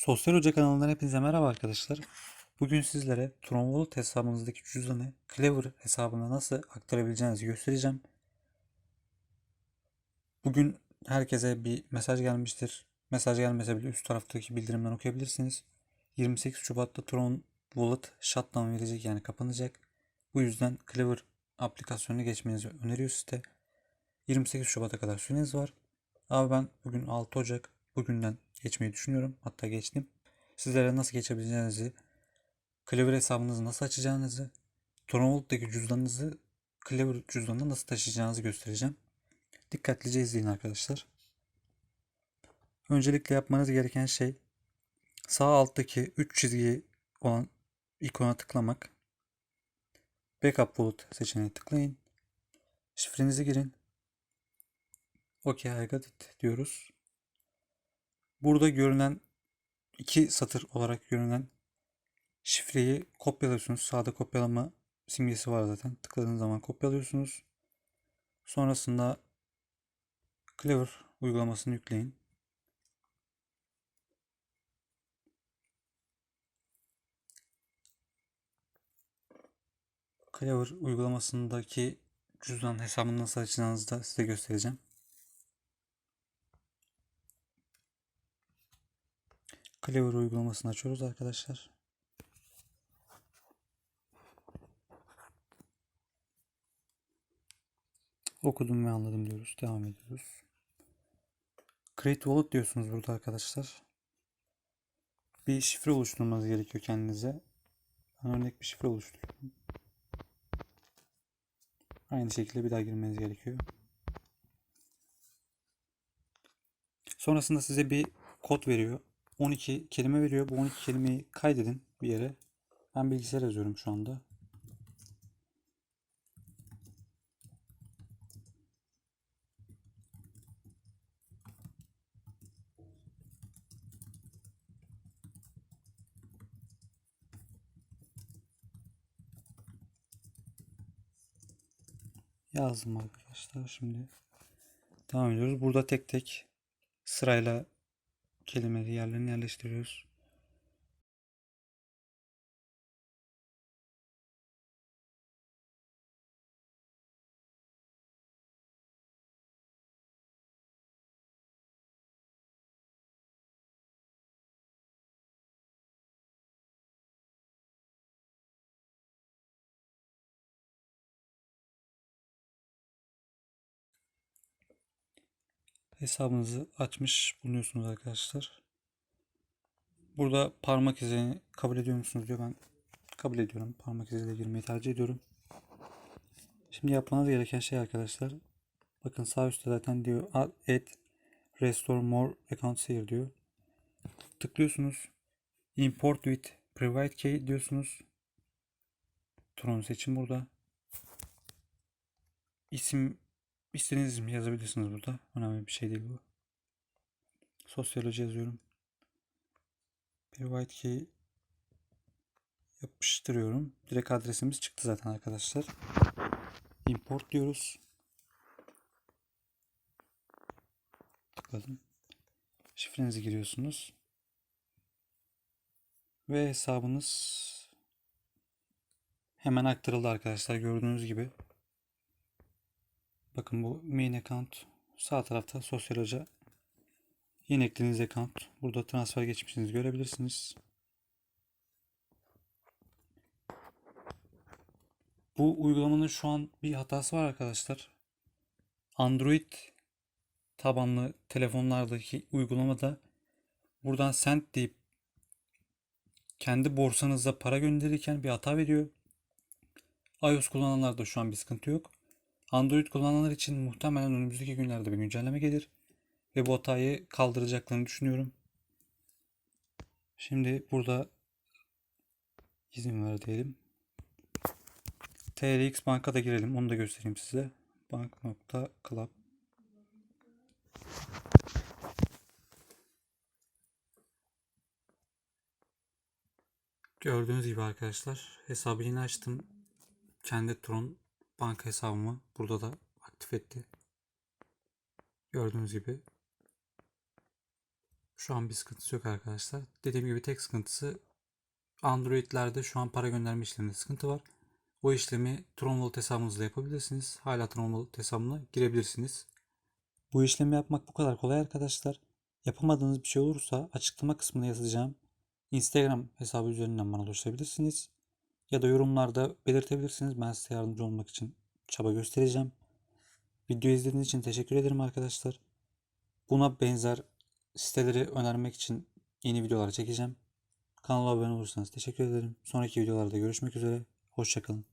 Sosyal Hoca kanalından hepinize merhaba arkadaşlar. Bugün sizlere Tron Wallet hesabınızdaki cüzdanı Clever hesabına nasıl aktarabileceğinizi göstereceğim. Bugün herkese bir mesaj gelmiştir. Mesaj gelmese bile üst taraftaki bildirimden okuyabilirsiniz. 28 Şubat'ta Tron Wallet shutdown verecek yani kapanacak. Bu yüzden Clever aplikasyonuna geçmenizi öneriyor site. 28 Şubat'a kadar süreniz var. Abi ben bugün 6 Ocak bugünden geçmeyi düşünüyorum. Hatta geçtim. Sizlere nasıl geçebileceğinizi, Clever hesabınızı nasıl açacağınızı, Tronvolt'taki cüzdanınızı Clever cüzdanına nasıl taşıyacağınızı göstereceğim. Dikkatlice izleyin arkadaşlar. Öncelikle yapmanız gereken şey sağ alttaki 3 çizgi olan ikona tıklamak. Backup Wallet seçeneğine tıklayın. Şifrenizi girin. OK I got it diyoruz. Burada görünen iki satır olarak görünen şifreyi kopyalıyorsunuz. Sağda kopyalama simgesi var zaten. Tıkladığınız zaman kopyalıyorsunuz. Sonrasında Clever uygulamasını yükleyin. Clever uygulamasındaki cüzdan hesabını nasıl açacağınızı da size göstereceğim. Clever uygulamasını açıyoruz arkadaşlar. Okudum ve anladım diyoruz. Devam ediyoruz. Create Wallet diyorsunuz burada arkadaşlar. Bir şifre oluşturmanız gerekiyor kendinize. Ben örnek bir şifre oluşturuyorum. Aynı şekilde bir daha girmeniz gerekiyor. Sonrasında size bir kod veriyor. 12 kelime veriyor. Bu 12 kelimeyi kaydedin bir yere. Ben bilgisayar yazıyorum şu anda. Yazdım arkadaşlar şimdi. Devam ediyoruz. Burada tek tek sırayla kelimeleri yerlerine yerleştiriyoruz. Hesabınızı açmış bulunuyorsunuz arkadaşlar. Burada parmak izini kabul ediyor musunuz diyor. Ben kabul ediyorum. Parmak iziyle girmeyi tercih ediyorum. Şimdi yapmanız gereken şey arkadaşlar. Bakın sağ üstte zaten diyor add restore more accounts here diyor. Tıklıyorsunuz. Import with private key diyorsunuz. Tron seçin burada. İsim istediğiniz ismi yazabilirsiniz burada. Önemli bir şey değil bu. Sosyoloji yazıyorum. Private key yapıştırıyorum. Direkt adresimiz çıktı zaten arkadaşlar. Import diyoruz. Tıkladım. Şifrenizi giriyorsunuz. Ve hesabınız hemen aktarıldı arkadaşlar gördüğünüz gibi. Bakın bu main account sağ tarafta sosyal hoca yeni eklediğiniz account. Burada transfer geçmişinizi görebilirsiniz. Bu uygulamanın şu an bir hatası var arkadaşlar. Android tabanlı telefonlardaki uygulamada buradan send deyip kendi borsanıza para gönderirken bir hata veriyor. iOS kullananlarda şu an bir sıkıntı yok. Android kullananlar için muhtemelen önümüzdeki günlerde bir güncelleme gelir. Ve bu hatayı kaldıracaklarını düşünüyorum. Şimdi burada izin ver diyelim. TRX Bank'a da girelim. Onu da göstereyim size. Bank.club Gördüğünüz gibi arkadaşlar hesabı yine açtım. Kendi Tron banka hesabımı burada da aktif etti. Gördüğünüz gibi Şu an bir sıkıntısı yok arkadaşlar. Dediğim gibi tek sıkıntısı Android'lerde şu an para gönderme işleminde sıkıntı var. O işlemi Tron Wallet hesabınızla yapabilirsiniz. Hala Tron Wallet hesabına girebilirsiniz. Bu işlemi yapmak bu kadar kolay arkadaşlar. Yapamadığınız bir şey olursa açıklama kısmına yazacağım. Instagram hesabı üzerinden bana ulaşabilirsiniz. Ya da yorumlarda belirtebilirsiniz. Ben size yardımcı olmak için çaba göstereceğim. Video izlediğiniz için teşekkür ederim arkadaşlar. Buna benzer siteleri önermek için yeni videolar çekeceğim. Kanala abone olursanız teşekkür ederim. Sonraki videolarda görüşmek üzere. Hoşçakalın.